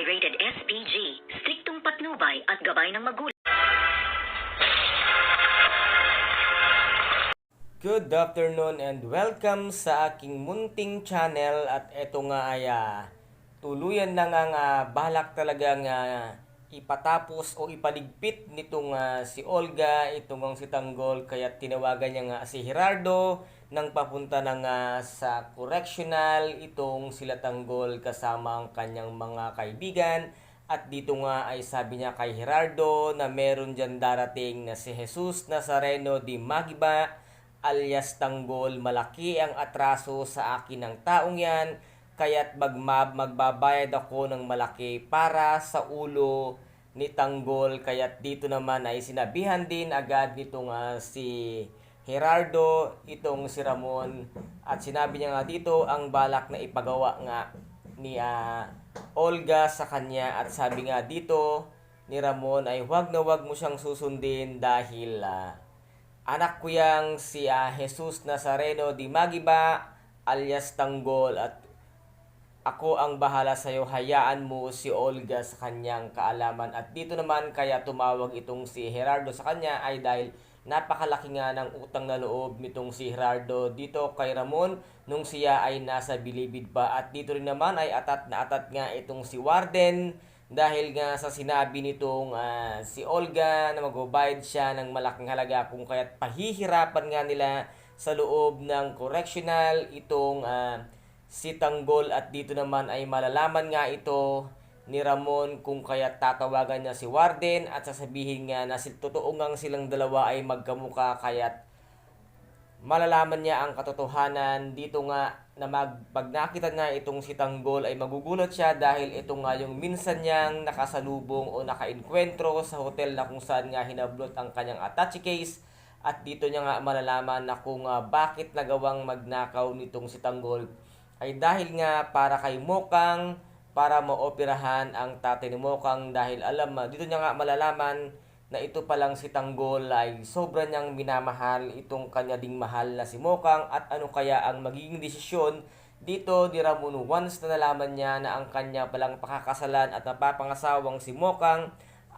ay rated SPG, striktong patnubay at gabay ng magulang. Good afternoon and welcome sa aking munting channel at eto nga ay ah, tuluyan na nga nga balak talagang ah, ipatapos o ipaligpit nitong ah, si Olga itong si Tanggol kaya tinawagan niya nga si Gerardo nang papunta na nga sa correctional itong sila Tanggol kasama ang kanyang mga kaibigan. At dito nga ay sabi niya kay Gerardo na meron dyan darating na si Jesus Nazareno di Magiba alias Tanggol, malaki ang atraso sa akin ng taong yan, kaya't magmab magbabayad ako ng malaki para sa ulo ni Tanggol, kaya't dito naman ay sinabihan din agad nitong ah, si Gerardo, itong si Ramon, at sinabi niya nga dito ang balak na ipagawa nga ni ah, Olga sa kanya. At sabi nga dito ni Ramon ay huwag na huwag mo siyang susundin dahil ah, anak ko yang si ah, Jesus Nazareno di Magiba alias Tanggol. At ako ang bahala sa iyo hayaan mo si Olga sa kanyang kaalaman. At dito naman kaya tumawag itong si Gerardo sa kanya ay dahil napakalaki nga ng utang na loob nitong si Gerardo. Dito kay Ramon nung siya ay nasa bilibid pa. At dito rin naman ay atat na atat nga itong si Warden dahil nga sa sinabi nitong ah, si Olga na magbabayad siya ng malaking halaga kung kaya't pahihirapan nga nila sa loob ng correctional itong ah, si Tanggol at dito naman ay malalaman nga ito ni Ramon kung kaya tatawagan niya si Warden at sasabihin nga na si totoo ngang silang dalawa ay magkamuka kaya't malalaman niya ang katotohanan. Dito nga na mag, pag nakita nga itong si Tanggol ay magugulat siya dahil ito nga yung minsan niyang nakasalubong o nakainkwentro sa hotel na kung saan nga hinablot ang kanyang attache case. At dito niya nga malalaman na kung ah, bakit nagawang magnakaw nitong si Tanggol ay dahil nga para kay Mokang para maoperahan ang tatay ni Mokang dahil alam dito niya nga malalaman na ito palang si Tanggol ay sobra niyang minamahal itong kanya ding mahal na si Mokang at ano kaya ang magiging desisyon dito ni Ramon once na nalaman niya na ang kanya palang pakakasalan at napapangasawang si Mokang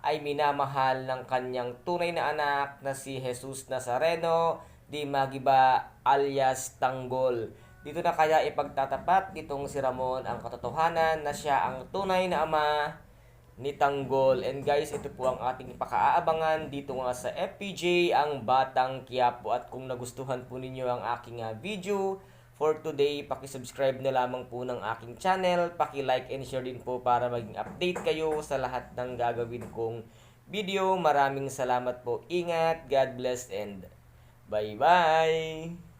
ay minamahal ng kanyang tunay na anak na si Jesus Nazareno di Magiba alias Tanggol. Dito na kaya ipagtatapat nitong si Ramon ang katotohanan na siya ang tunay na ama ni Tanggol. And guys, ito po ang ating pakaabangan dito nga sa FPJ, ang Batang Quiapo. At kung nagustuhan po ninyo ang aking ah, video for today, pakisubscribe na lamang po ng aking channel. Paki-like and share din po para maging update kayo sa lahat ng gagawin kong video. Maraming salamat po. Ingat, God bless, and bye-bye!